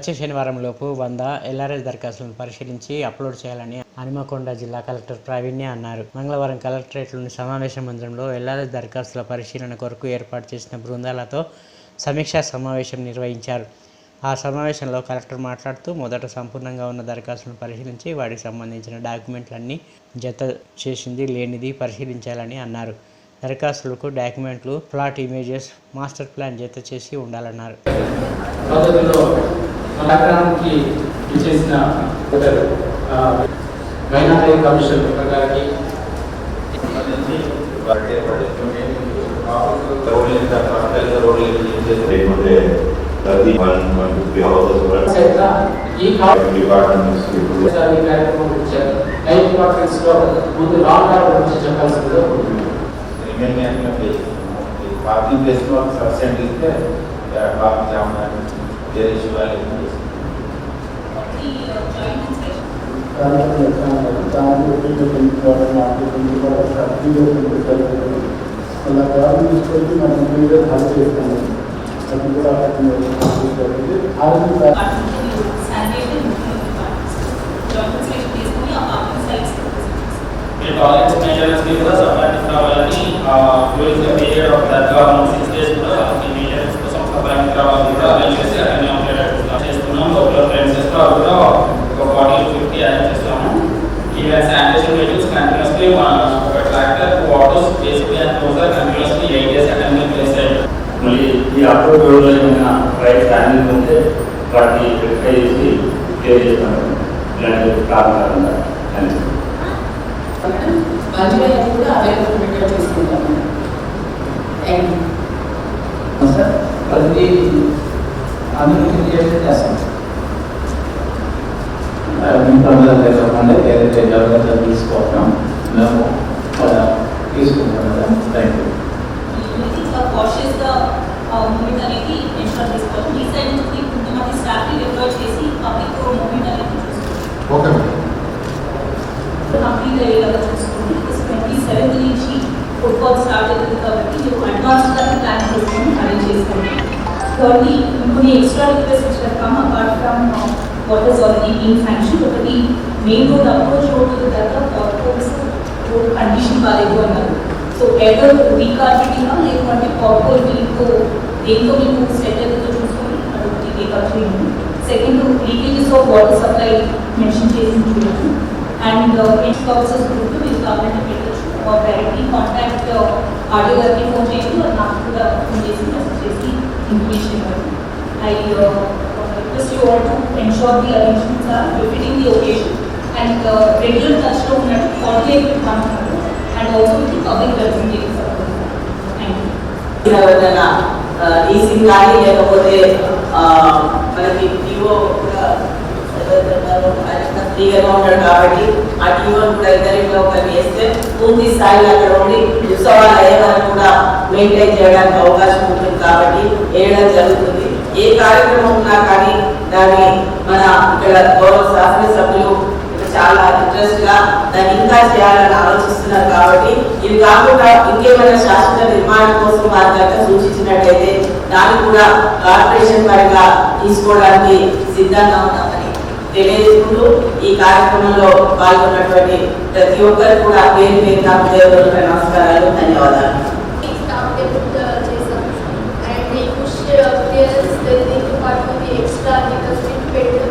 వచ్చే శనివారంలోపు వంద ఎల్ఆర్ఎస్ దరఖాస్తులను పరిశీలించి అప్లోడ్ చేయాలని హనుమకొండ జిల్లా కలెక్టర్ ప్రావీణ్య అన్నారు. మంగళవారం కలెక్టరేట్లోని సమావేశ మందిరంలో ఎల్ఆర్ఎస్ దరఖాస్తుల పరిశీలన కొరకు ఏర్పాటు చేసిన బృందాలతో సమీక్షా సమావేశం నిర్వహించారు. ఆ సమావేశంలో కలెక్టర్ మాట్లాడుతూ మొదట సంపూర్ణంగా ఉన్న దరఖాస్తులను పరిశీలించి వాటికి సంబంధించిన డాక్యుమెంట్లన్నీ జత చేసింది లేనిది పరిశీలించాలని అన్నారు. దరఖాస్తులకు డాక్యుమెంట్లు ప్లాట్ ఇమేజెస్ మాస్టర్ ప్లాన్ జత చేసి ఉండాలన్నారు. పద్ధతిలో కార్యక్రమానికి ఇచ్చేసిన ఒకరు, ఆ, మైనారిటీ కమిషన్ గారికి లేకుంటే ప్రతి వన్ వన్ ఫిఫ్టీ హౌసెస్ కూడా సైతం ఈ కార్య- డిపార్ట్మెంట్స్ ఇప్పుడు ఒకసారి ఈ కార్యక్రమం ఇచ్చారు లైఫ్ డిపార్ట్మెంట్స్ లో ముందు లాంగ్ టర్మ్ గురించి చెప్పాల్సిందిగా కోరుతున్నాను. పార్కింగ్ ప్లేస్ లో సబ్సెంట్ ఇస్తే పార్కింగ్ జామ్ వేరే ఇష్యూ అలా గాలి తీసుకొచ్చి మనం మీద హెల్ప్ చేస్తాము అది కూడా ఆరోగ్య ఈ టాయిలెట్స్ మెయింటెనెన్స్ కి కూడా సపరేట్ కావాలని ఈవెన్ శానిటేషన్ మీటింగ్స్ కంటిన్యూస్లీ ఒక tractor two autos basically and closure continuously eight days attend place అయ్యాయి మళ్ళీ ఈ అప్లోడ్ రోజులో ఏమైనా రైట్ హ్యాండిల్ ఉంటే వాటిని వెరిఫై చేసి క్లియర్ చేస్తాను ఇలాంటి కారణాలు అని మంచిగా కూడా అవైలబుల్ ఇన్ఫర్మేషన్ లేకుండా ఏదైతే జాగ్రత్తలు తీసుకోవడం మేము తీసుకుంటాం థ్యాంక్ యూ ఈ చేసి ఓకే కంప్లీట్ అయ్యేలాగా చూసుకోండి ట్వంటీ సెవెంత్ నుంచి స్టార్ట్ అవుతుంది కాబట్టి మీరు అడ్వాన్స్ ప్లాన్ చేసుకొని అరేంజ్ చేసుకోండి థర్డ్లీ కొన్ని ఎక్స్ట్రా రిక్వెస్ట్ వచ్చారు from apart from what is already been sanction ఒకటి మెయిన్ రోడ్ అప్రోచ్ రోడ్ దగ్గర పాట్కోల్స్ రోడ్ కండిషన్ బాగాలేదు అన్నారు. సో ఎదర్ రీకార్పెటింగ్ లేకుంటే పాట్కోల్ మీకు దేంతో మీకు సెట్ అవుతుందో చూసుకొని అదొకటి take up second leakages of water supply mention చేసి చూడండి. అండ్ ఎయిట్ పర్పసెస్ గ్రూప్ మీరు కావాలంటే పెట్టచ్చు. ఆర్ డైరెక్ట్లీ కాంటాక్ట్ ఆడియో గారికి ఫోన్ చేయండి. or నాకు కూడా ఫోన్ చేసి మెసేజ్ చేసి ఇన్ఫర్మేషన్ ఇవ్వండి. I request you all to ensure the arrangements are befitting the occasion and regular టచ్లో ఉన్నట్టు coordinate with one and also with public representatives thank you ఎవరైనా లీజింగ్ కానీ లేకపోతే you. మనకి టీఓ లేకపోతే మనకి టీవో ఫ్రీగా ఉంటాడు కాబట్టి ఆ టీవో కూడా ఇద్దరిలో ఒకరు వేస్తే పూర్తి స్థాయిలో అక్కడ ఉండి ఉత్సవాలు అయ్యే వరకు కూడా మెయింటైన్ చేయడానికి అవకాశం ఉంటుంది కాబట్టి వేయడం జరుగుతుంది. ఏ కార్యక్రమం ఉన్నా కానీ దాన్ని మన ఇక్కడ గౌరవ శాసనసభ్యులు చాలా ఇంట్రెస్ట్గా దాన్ని ఇంకా చేయాలని ఆలోచిస్తున్నారు కాబట్టి ఇది కాకుండా ఇంకేమైనా శాశ్వత నిర్మాణం కోసం వారి దగ్గర సూచించినట్లయితే దాన్ని కూడా కార్పొరేషన్ పరంగా తీసుకోవడానికి సిద్ధంగా ఉన్నామని తెలియజేసుకుంటూ ఈ కార్యక్రమంలో పాల్గొన్నటువంటి ప్రతి ఒక్కరు కూడా పేరు పేరు నాకు నమస్కారాలు ధన్యవాదాలు. building department, the extra reconstruct pattern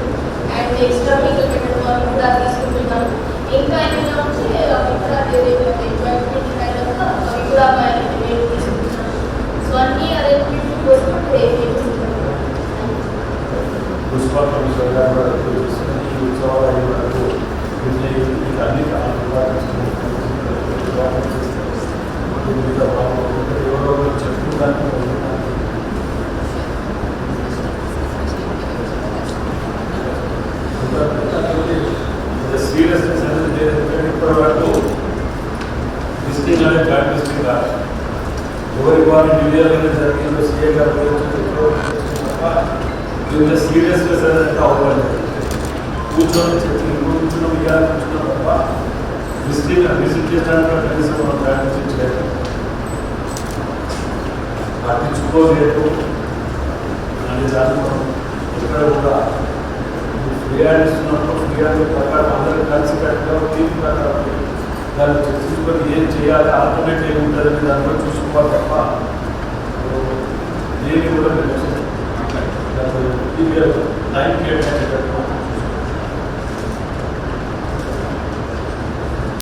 and the extra legal pattern और पूरा इस बिल्कुल इनका इनाम से इतना दे रहे हैं एंजॉयमेंट का रखा और पूरा मैं रेट इस स्वामी अरेंजमेंट को सब दे रहे हैं पुष्पा कमिश्नर का उत्सव है तो इसलिए अन्य ఎవరి వారి న్యూఇయర్ అనేది జరిగిందో సీఏ గారు ఇంత సీరియస్నెస్ అనేది అవ్వాలి కూర్చొని చెప్పి కూర్చున్నాం ఇవ్వాలి కూర్చున్నాం తప్ప విజిట్ విజిట్ చేయడానికి కనీసం మనం ప్రయాణించి చేయలేదు పట్టించుకోలేదు. అనే దాన్ని మనం ఎక్కడ కూడా ఫిర్యాదు ఇస్తున్నప్పుడు ఫిర్యాదు ప్రకారం అందరూ కలిసి కట్టుగా తీర్పు ప్రకారం దాన్ని చర్చించుకొని ఏం చేయాలి ఆల్టర్నేట్ ఏమి ఉంటుందని దాన్ని కూడా చూసుకోవాలి తప్ప దేని కూడా నిర్లక్ష్యం చేయకూడదు. దాన్ని టైం కేటాయించి